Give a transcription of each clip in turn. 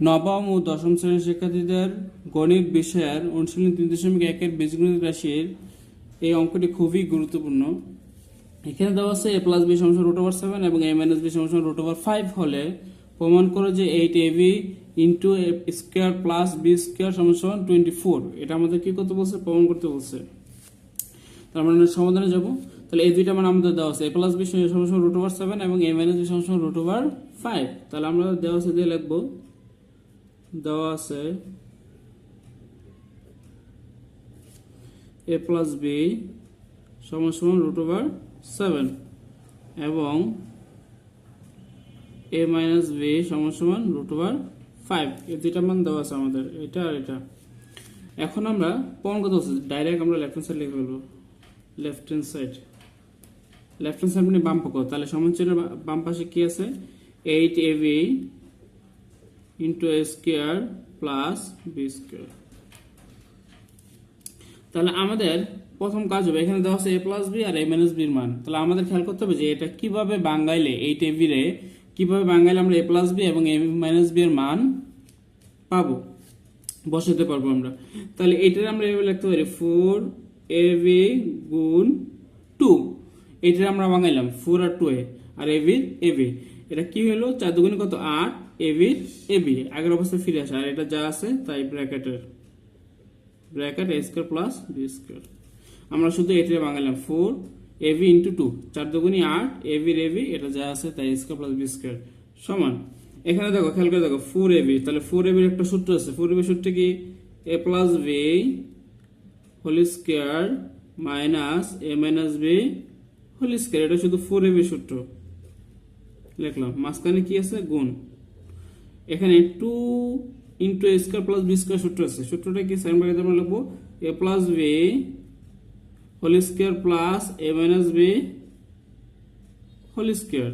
নবম ও দশম শ্রেণির শিক্ষার্থীদের গণিত বিষয়ের অনুশীলন তিন দশমিক একের বীজগণিত রাশির এই অঙ্কটি খুবই গুরুত্বপূর্ণ। এখানে দেওয়া আছে এ প্লাস বি সমস্যা রুট ওভার সেভেন এবং এ মাইনাস বি সমস্যা রুট ওভার ফাইভ হলে প্রমাণ করো যে eight a b into square plus b square সমস্যা টোয়েন্টি ফোর এটা আমাদের কি করতে বলছে? প্রমাণ করতে বলছে। তার মানে সমাধানে যাব। তাহলে এই দুইটা মানে আমাদের দেওয়া আছে। এ প্লাস বি সমস্যা রুট ওভার সেভেন এবং এ মাইনাস বি সমস্যা রুট ওভার ফাইভ তাহলে আমরা দেওয়া আছে দিয়ে লিখব দেওয়া আছে। এ প্লাস বি সমান সমান রুট ওভার সেভেন এবং এ মাইনাস বি সমান সমান রুট ওভার ফাইভ এই দুইটা মান দেওয়া আছে আমাদের, এটা আর এটা। এখন আমরা প্রমাণ করতে হচ্ছে ডাইরেক্ট আমরা লেফট হ্যান্ড সাইড লিখে ফেলব। Left hand side left hand side মানে বাম পক্ষ। তাহলে সমান চিহ্নের বাম পাশে কি আছে? Eight a b into a square plus b square তাহলে আমাদের প্রথম কাজ হবে, এখানে দেওয়া আছে এ প্লাস বি আর এ মাইনাস বির মান। তাহলে আমাদের খেয়াল করতে হবে যে এটা কীভাবে বাঙ্গাইলে এই টেবিলে কীভাবে বাঙ্গাইলে আমরা এ প্লাস বি এবং এ মাইনাস বি এর মান পাবো? বসাতে পারব আমরা। তাহলে এটার আমরা এভাবে লিখতে পারি ফোর এ বি গুণ টু এটার আমরা বাঙাইলাম ফোর আর টু এ আর এ বির এ বি এটা কি হলো? চার দুগুণে কত? আট। এ বির এ বি আগের অবস্থায় ফিরে আসে, আর এটা যা আছে তাই ব্র্যাকেটের। Bracket a square plus b square আমরা শুধু এটা বাঙাইলাম four a b into two চার দুগুণি আট এ বির এ বি এটা যা আছে তাই স্কোয়ার প্লাস বি স্কোয়ার সমান। এখানে দেখো, খেয়াল করে দেখো ফোর এ বি তাহলে ফোর এ বির একটা সূত্র আছে। ফোর এ বি সূত্র কি? A plus b whole square minus a minus b whole square এটা শুধু ফোর এ বি সূত্র। লিখলাম। মাঝখানে কি আছে? গুণ। এখানে two into a square plus b square সূত্র আছে। সূত্রটা কি? সাইন ব্র্যাকেট আমরা লিখব a plus b whole square plus a minus b whole square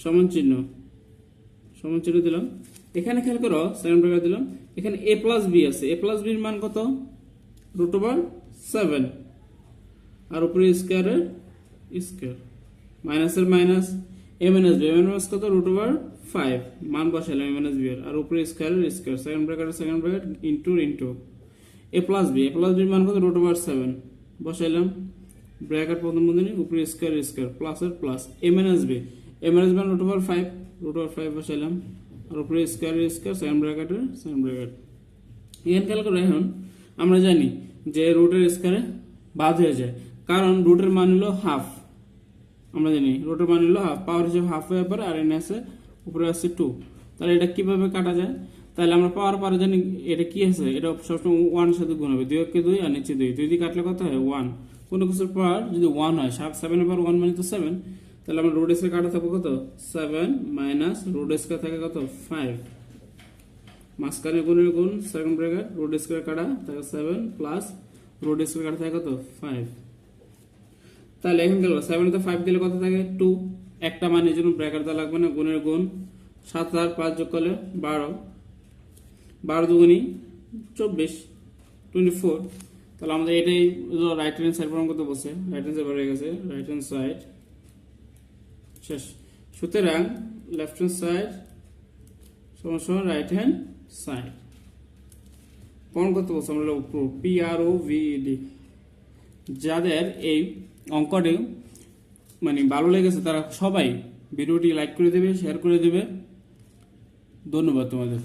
সমান চিহ্ন। সমান চিহ্ন দিলাম। এখানে খেয়াল করো সেকেন্ড ব্র্যাকেট দিলাম। এখানে এ প্লাস বি আছে। এ প্লাস বির মান কত? রুট ওভার সেভেন আর উপরে স্কোয়ারের স্কোয়ার মাইনাসের minus a minus b a minus কত? রুট ওভার ফাইভ মান বসাইলাম এ মাইনাস বি এর। আর উপরে স্কোয়ারের square second bracket second bracket into into a plus b a plus বির মান কত? রুট ওভার সেভেন বসাইলাম। ব্র্যাকেট প্রথম বন্ধনী, উপরে square square plus a minus b a minus b root over five root over five বসাইলাম। আর উপরে square square second ব্র্যাকেটের সেকেন্ড ব্র্যাকেট এখানে খেয়াল করে এখন। আমরা জানি যে রুটের স্কোয়ারে বাদ হয়ে যায়। কারণ রুটের মান হলো হাফ আমরা জানি, রুটের মান হলো হাফ পাওয়ার হিসেবে হাফ হয়ে পরে আর এনে আছে উপরে আছে টু তাহলে এটা কীভাবে কাটা যায়? তাহলে আমরা পাওয়ার পরে জানি এটা কি আছে? এটা সবসময় ওয়ানের সাথে গুণ হবে, দুই একে দুই আর নিচে দুই। দুই দিয়ে কাটলে কত হয়? ওয়ান কোনো কিছুর পাওয়ার যদি ওয়ান হয় সাত সেভেনের পর ওয়ান মানে তো সেভেন তাহলে আমরা রোড স্কোয়ার কাটা থাকব কত? সেভেন মাইনাস রোড স্কোয়ার থাকে কত? ফাইভ মাঝখানে গুণের গুণ সেকেন্ড ব্র্যাকেট রোড স্কোয়ার কাটা থাকে সেভেন প্লাস রোড স্কোয়ার কাটা থাকে কত? ফাইভ তাহলে এখন গেল সেভেন তো ফাইভ দিলে কত থাকে? টু একটা মানে জন্য ব্র্যাকেট দেওয়া লাগবে না, গুণের গুণ সাত হাজার পাঁচ যোগ করলে বারো। বারো দুগুণি চব্বিশ টোয়েন্টি ফোর তাহলে আমাদের এটাই রাইট হ্যান্ড সাইড প্রমাণ করতে বসে রাইট হ্যান্ড সাইড হয়ে গেছে রাইট হ্যান্ড সাইড শেষ। সুতরাং লেফট হ্যান্ড সাইড সমান রাইট হ্যান্ড সাইড প্রমাণ করতে বলছে আমরা P R O V D যাদের এই অঙ্কটি মানে ভালো লেগেছে তারা সবাই। ভিডিওটি লাইক করে দেবে শেয়ার করে দেবে। ধন্যবাদ তোমাদের।